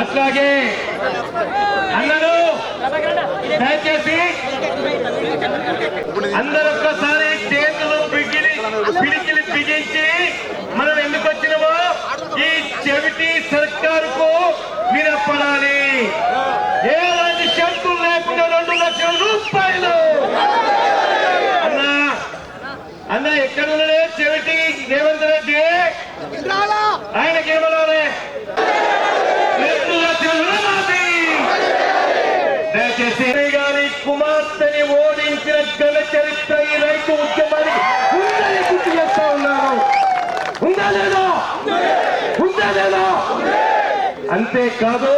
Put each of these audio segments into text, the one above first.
అట్లాగే అందరూ దయచేసి అందరూ ఒక్కసారి చేతులు పిగిలి పిడికిలి బిగించి మనం ఎందుకు వచ్చినామో ఈ చెవిటి సర్కారుకు వినపడాలి. ఎలాంటి షరతులు లేకుండా రెండు లక్షల రూపాయలు. అన్నా అన్న ఎక్కడ ఉన్నాడే చెవిటి రేవంత్ రెడ్డి? ఆయనకి ఏమనాలి రెండు లక్షల రుణమాఫీ దయచేసి గారి కుమార్తెని ఓడించిన ఘన చరిత్ర ఈ రైతు ఉద్యమానికి ఉందని గుర్తు చేస్తా ఉన్నారు ఉందా లేదా ఉందా లేదా అంతేకాదు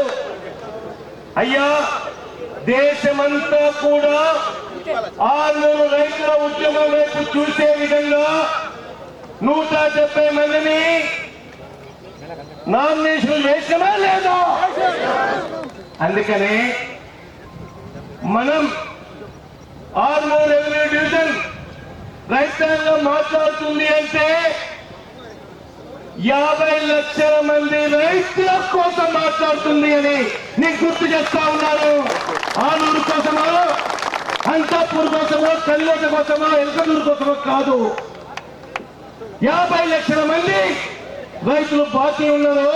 అయ్యా దేశమంతా కూడా ఆరుగురు రైతుల ఉద్యమం వైపు చూసే విధంగా నూట డెబ్బై మందిని నామినేషన్ వేసినా లేదా? అందుకనే మనం ఆర్మూర్ రెవెన్యూ డివిజన్ రైతాంగం మాట్లాడుతుంది అంటే యాభై లక్షల మంది రైతుల కోసం మాట్లాడుతుంది అని నేను గుర్తు చేస్తా ఉన్నాను. ఆలూరు కోసమో అంతాపూర్ కోసమో కల్లోట కోసమో ఎల్కనూరు కోసమో కాదు. యాభై లక్షల మంది రైతులు బాకీ ఉన్నారు.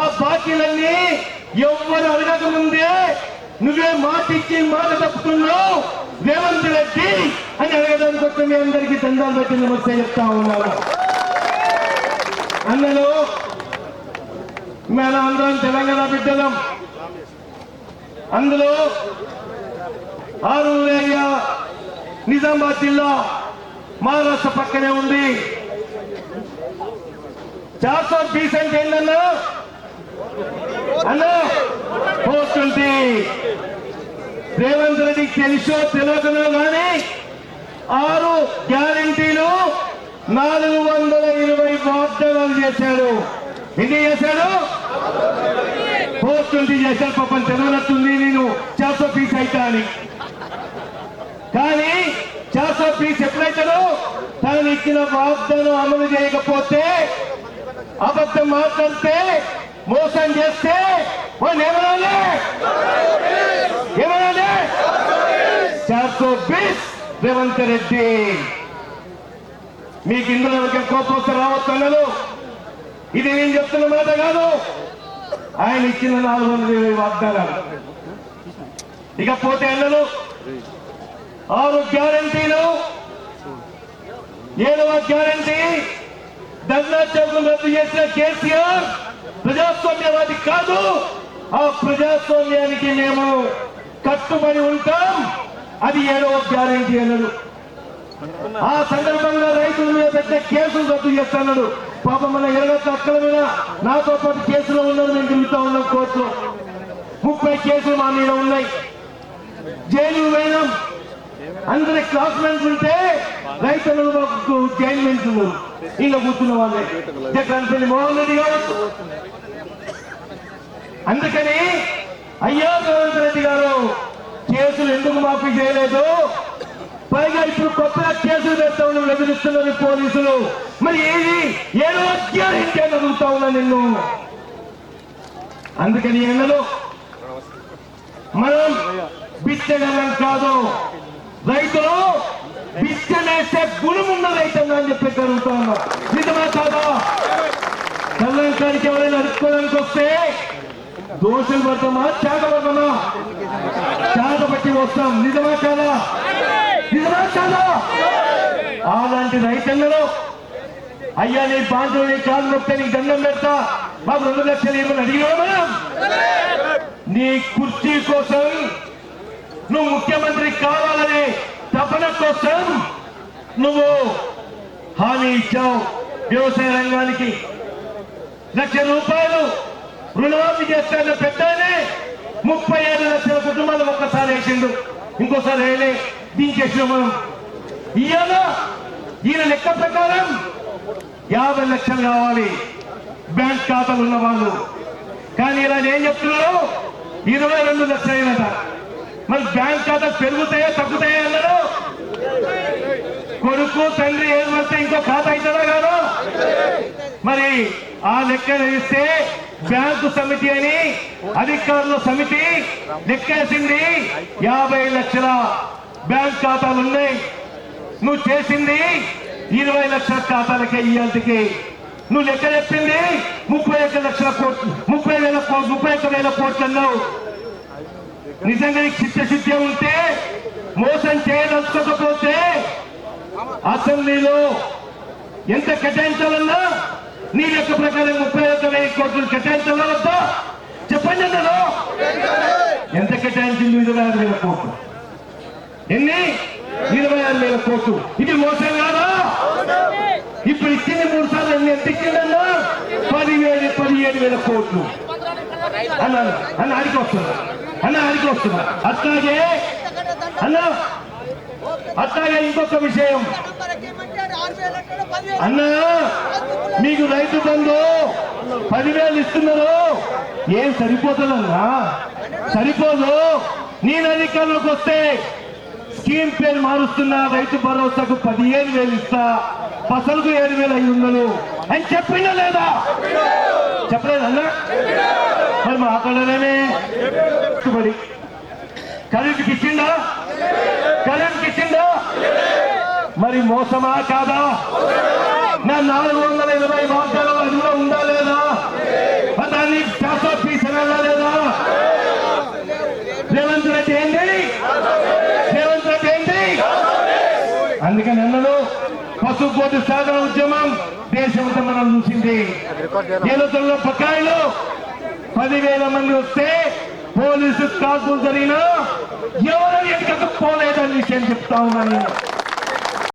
ఆ బాకీలన్నీ ఎవ్వరు అడగక ముందే నువ్వే మాట ఇచ్చి మాట తప్పుతున్నావు రేవంత్ రెడ్డి అని అడగడానికి వచ్చి మీ అందరికీ దండాలు పెట్టి నమస్తే చెప్తా ఉన్నాను. అన్నలు. మన ఆంధ్రం తెలంగాణ బిడ్డలం. అందులో ఆరు నిజామాబాద్ జిల్లా మహారాష్ట్ర పక్కనే ఉంది. చార్సో బీస్ అంటే ఏంటన్నా అన్నా పోతుంది రేవంత్ రెడ్డికి తెలుసో తెలియకనో కానీ ఆరు గ్యారంటీలు నాలుగు వందల వాగ్దానాలు చేశాడు. ఎన్ని చేశాడు? పోతుంది చేశాడు. పాపం చదవనట్టుంది నేను చార్సో పీస్ అవుతా అని. కానీ చార్సో పీస్ ఎప్పుడైతాడో? తను ఇచ్చిన వాగ్దానం అమలు చేయకపోతే అబద్ధం మాట్లాడితే మోసం చేస్తే వాళ్ళు ఏమనాలి? ఏమనాలి? చార్సో బీస్ రేవంత్ రెడ్డి. మీకు ఇందులో ఎవరికైనా కోపం వస్తే రావచ్చు అన్నలు ఇది నేను చెప్తున్న మాట కాదు. ఆయన ఇచ్చిన నాలుగు వందల ఇరవై వాగ్దానాలు. ఇకపోతే అన్నలు ఆరు గ్యారంటీలు ఏడవ గ్యారంటీ ధర్నా చౌకం రద్దు చేసిన కేసీఆర్ ప్రజాస్వామ్యవాది కాదు. ఆ ప్రజాస్వామ్యానికి మేము కట్టుబడి ఉంటాం. అది ఏడవ గ్యారంటీ అన్నలు. ఆ సందర్భంగా రైతుల మీద పెద్ద కేసులు రద్దు చేస్తున్నాడు పాపం మన ఇరవై అక్కల మీద నాతో పాటు కేసులో ఉన్నారు నేను తిరుగుతా ఉన్నాం కోర్టులో. ముప్పై కేసులు మా మీద ఉన్నాయి. జైలు పోయినాం. అందరి క్లాస్మేట్స్ ఉంటే రైతులు మాకు జైలు ఇలా కూర్చున్న వాళ్ళే. జగన్పల్లి మోహన్ రెడ్డి కావచ్చు అందుకని అయ్యా రేవంత్ రెడ్డి గారు కేసులు ఎందుకు మాఫీ చేయలేదు? పైగా ఇప్పుడు కొత్తగా కేసులు పెడతా ఉన్నాం బెదిరిస్తున్నారు పోలీసులు. మరి ఏది? ఏదో గ్యారెంటీ అని అడుగుతా ఉన్నా నిన్ను. అందుకని ఎన్నలు మనం బిచ్చగలం కాదు. రైతులు బిచ్చనేసే గుణం ఉన్న రైతన్న అని చెప్పి జరుగుతా ఉన్నా. నిజమా కాదా? కళ్ళంకానికి ఎవరైనా అడుక్కోవడానికి వస్తే దోషులు పడతామా? చేత పడతామా చేత పట్టి వస్తాం. నిజమా కాదా నిజమా కాదా అలాంటి రైతన్నలు. అయ్యా నీ పాంచు నీ కాలు నొప్పి నీకు దండం పెడతా. మాకు రెండు లక్షలు ఏమని అడిగినా మనం నీ కుర్చీ కోసం నువ్వు ముఖ్యమంత్రి కావాలనే తపన కోసం నువ్వు హామీ ఇచ్చావు. వ్యవసాయ రంగానికి లక్ష రూపాయలు రుణమాఫీ చేస్తాన పెద్దనే ముప్పై ఐదు లక్షల కుటుంబాలు ఒక్కసారి వేసిండు. ఇంకోసారి వేయలే. దీనికేసిన మనం. ఇవాళ ఈయన లెక్క ప్రకారం యాభై లక్షలు కావాలి. బ్యాంక్ ఖాతాలు ఉన్న వాళ్ళు. కానీ ఇలా ఏం చెప్తున్నారు? ఇరవై రెండు లక్షలు మరి బ్యాంక్ ఖాతా పెరుగుతాయా తగ్గుతాయా అన్నారు. కొడుకు తండ్రి ఏం వస్తే ఇంకో ఖాతా అవుతుందా కాదు? మరి ఆ లెక్క ఇస్తే బ్యాంకు సమితి అని అధికారుల సమితి లెక్కేసింది. యాభై లక్షల బ్యాంక్ ఖాతాలు ఉన్నాయి. నువ్వు చేసింది ఇరవై లక్షల ఖాతాలకే ఇయ్యాలకి నువ్వు లెక్క చెప్పింది ముప్పై ఒక్క లక్షల కోట్లు ముప్పై వేల కోట్లు ముప్పై ఒక్క వేల కోట్లు అన్నావు నిజంగా నీకు చిత్తశుద్ధి ఉంటే మోసం చేయదలుచుకోకపోతే అసెంబ్లీలో ఎంత కేటాయించాలన్నా నీ లెక్క ప్రకారం ముప్పై ఒక్క వెయ్యి కోట్లు కేటాయించాలా వద్దా? చెప్పండి అన్నారు ఎంత కేటాయించింది? ఇరవై ఆరు వేల కోట్లు. ఎన్ని? ఇరవై ఆరు వేల కోట్లు. ఇది మోసం కాదా? ఇప్పుడు ఇచ్చింది మూడు సార్లు ఎన్ని? ఎంత ఇచ్చిందన్నా పదివేలు పదిహేడు వేల కోట్లు. అన్న అన్న ఆడికి వస్తున్నా. అన్న ఆడికి వస్తున్నా. అట్లాగే అన్న అట్లాగే ఇంకొక విషయం. అన్న మీకు రైతు బంధు పదివేలు ఇస్తున్నారు. ఏం సరిపోతుందన్నా? సరిపోదు. నేను అధికారులకు వస్తే స్కీమ్ పేరు మారుస్తున్నా రైతు భరోసాకు పదిహేను వేలు ఇస్తా. ఫసలుకు ఏడు వేలు అయి వందలు. అని చెప్పిందా లేదా? చెప్పలేదన్నా మరి మాట్లాడలేమే మరి కరెంట్కి ఇచ్చిందా కరెంట్కి ఇచ్చిందా మరి మోసమా కాదా? నా నాలుగు వందల ఇరవై వాగ్దానం అది కూడా ఉందా లేదా మరి దాన్ని శాసన తీసినా లేదా రేవంత్ రెడ్డి ఏంటి రేవంత్ రెడ్డి ఏంటి అందుకని అన్నలు పసుపు సాధన ఉద్యమం దేశమంతా మనం చూసింది. ఏలతల్లో బకాయిలు పదివేల మంది వస్తే పోలీసు కాల్పులు జరిగినా ఎవరు ఎక్కడికి పోలేదని విషయం చెప్తా ఉన్నాను.